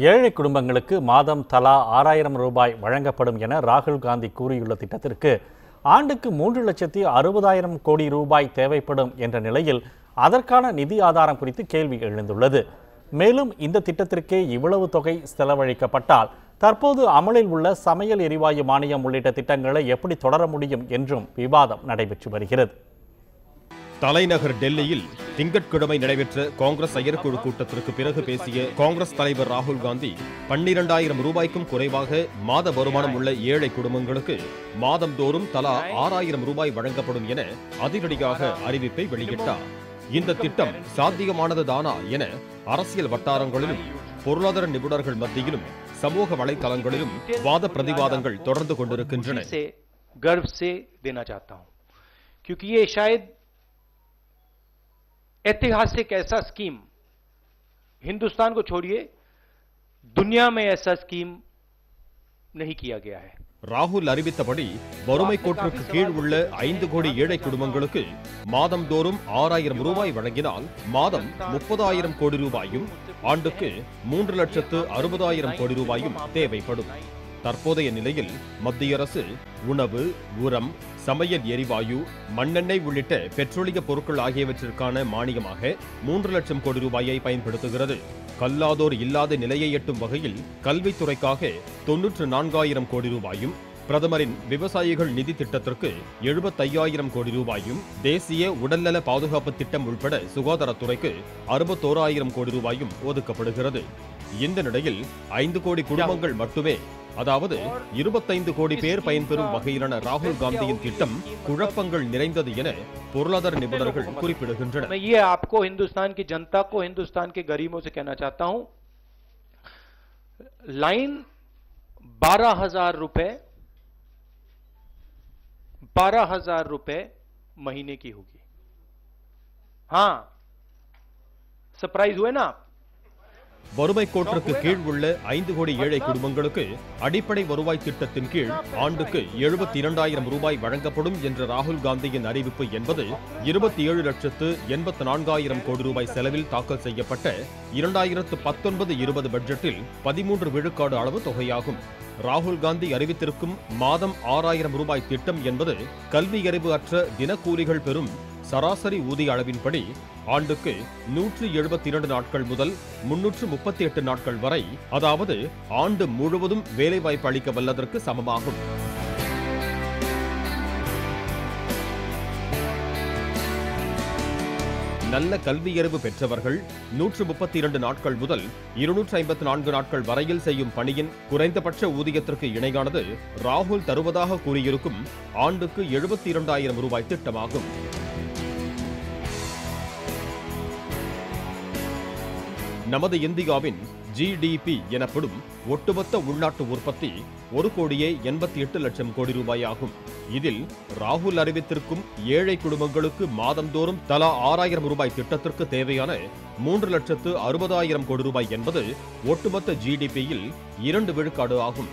ஏழை குடும்பங்களுக்கு மாதம் தலா ஆறாயிரம் ரூபாய் வழங்கப்படும் என ராகுல் காந்தி கூறியுள்ள திட்டத்திற்கு ஆண்டுக்கு மூன்று லட்சத்தி அறுபதாயிரம் கோடி ரூபாய் தேவைப்படும் என்ற நிலையில் அதற்கான நிதி ஆதாரம் குறித்து கேள்வி எழுந்துள்ளது. மேலும் இந்த திட்டத்திற்கே இவ்வளவு தொகை செலவழிக்கப்பட்டால் தற்போது அமலில் உள்ள சமையல் எரிவாயு மானியம் உள்ளிட்ட திட்டங்களை எப்படி தொடர முடியும் என்றும் விவாதம் நடைபெற்று வருகிறது. தலைநகர் டெல்லியில் திங்கட்கிழமை நடைபெற்ற காங்கிரஸ் செயற்குழு கூட்டத்திற்கு பிறகு பேசிய காங்கிரஸ் தலைவர் ராகுல் காந்தி பன்னிரண்டாயிரம் ரூபாய்க்கும் குறைவாக மாத வருமானம் உள்ள ஏழை குடும்பங்களுக்கு மாதந்தோறும் தலா ஆறாயிரம் ரூபாய் வழங்கப்படும் என அதிரடியாக அறிவிப்பை வெளியிட்டார். இந்த திட்டம் சாத்தியமானதுதானா என அரசியல் வட்டாரங்களிலும் பொருளாதார நிபுணர்கள் மத்தியிலும் சமூக வலைதளங்களிலும் வாத பிரதிவாதங்கள் தொடர்ந்து கொண்டிருக்கின்றன. ऐतिहासिक ऐसा स्कीम हिंदुस्तान को छोड़िए दुनिया में ऐसा स्कीम नहीं किया गया है ராகுல் அறிவித்தபடி வறுமை கோட்டிற்கு கீழ் உள்ள ஐந்து கோடி ஏழை குடும்பங்களுக்கு மாதம்தோறும் ஆறாயிரம் ரூபாய் வழங்கினால் மாதம் முப்பதாயிரம் கோடி ரூபாயும் ஆண்டுக்கு மூன்று லட்சத்து அறுபதாயிரம் கோடி ரூபாயும் தேவைப்படும் தற்போதைய நிலையில் மத்திய அரசு உணவு உரம் சமையல் எரிவாயு மண்ணெண்ணெய் உள்ளிட்ட பெட்ரோலிய பொருட்கள் ஆகியவற்றிற்கான மானியமாக மூன்று லட்சம் கோடி ரூபாயை பயன்படுத்துகிறது. கல்லாதோர் இல்லாத நிலையை எட்டும் வகையில் கல்வித்துறைக்காக தொன்னூற்று நான்காயிரம் கோடி ரூபாயும் பிரதமரின் விவசாயிகள் நிதி திட்டத்திற்கு எழுபத்தையாயிரம் கோடி ரூபாயும் தேசிய உடல்நல பாதுகாப்பு திட்டம் உள்பட சுகாதாரத்துறைக்கு அறுபத்தோராயிரம் கோடி ரூபாயும் ஒதுக்கப்படுகிறது. இந்த நிலையில் ஐந்து கோடி குடும்பங்கள் மட்டுமே அதாவது இருபத்தைந்து கோடி பேர் பயன்பெறும் வகையிலான ராகுல் காந்தியின் திட்டம் குழப்பங்கள் நிறைந்தது என பொருளாதார நிபுணர்கள் குறிப்பிடுகின்றனர் मैं ये आपको हिंदुस्तान की जनता को हिंदुस्तान के गरीबों से कहना चाहता हूं लाइन बारह हजार रुपए बारह हजार रुपए महीने की होगी हां सरप्राइज हुए ना आप வறுமை கோட்டிற்கு கீழ் உள்ள ஐந்து கோடி ஏழை குடும்பங்களுக்கு அடிப்படை வருவாய் திட்டத்தின் கீழ் ஆண்டுக்கு எழுபத்தி இரண்டாயிரம் ரூபாய் வழங்கப்படும் என்ற ராகுல் காந்தியின் அறிவிப்பு என்பது இருபத்தி ஏழு லட்சத்து எண்பத்தி நான்காயிரம் கோடி ரூபாய் செலவில் தாக்கல் செய்யப்பட்ட இரண்டாயிரத்து பத்தொன்பது இருபது பட்ஜெட்டில் பதிமூன்று விழுக்காடு அளவு தொகையாகும். ராகுல் காந்தி அறிவித்திருக்கும் மாதம் ஆறாயிரம் ரூபாய் திட்டம் என்பது கல்வி அறிவு அற்ற தினக்கூலிகள் பெறும் சராசரி ஊதிய அளவின்படி ஆண்டுக்கு நூற்று எழுபத்தி இரண்டு நாட்கள் முதல் முன்னூற்று முப்பத்தி எட்டு நாட்கள் வரை அதாவது ஆண்டு முழுவதும் வேலைவாய்ப்பு அளிக்க வல்லதற்கு சமமாகும். நல்ல கல்வியறிவு பெற்றவர்கள் நூற்று முப்பத்தி இரண்டு நாட்கள் முதல் இருநூற்று ஐம்பத்தி நான்கு நாட்கள் வரையில் செய்யும் பணியின் குறைந்தபட்ச ஊதியத்திற்கு இணையானது ராகுல் தருவதாக கூறியிருக்கும் ஆண்டுக்கு எழுபத்தி இரண்டாயிரம் ரூபாய் திட்டமாகும். நமது இந்தியாவின் ஜிடிபி எனப்படும் ஒட்டுமொத்த உள்நாட்டு உற்பத்தி ஒரு கோடியே எண்பத்தி எட்டு லட்சம் கோடி ரூபாய் ஆகும் இதில் ராகுல் அறிவித்திருக்கும் ஏழை குடும்பங்களுக்கு மாதந்தோறும் தலா ஆறாயிரம் ரூபாய் திட்டத்திற்கு தேவையான மூன்று லட்சத்து அறுபதாயிரம் கோடி ரூபாய் என்பது ஒட்டுமொத்த ஜிடிபியில் இரண்டு விழுக்காடு ஆகும்.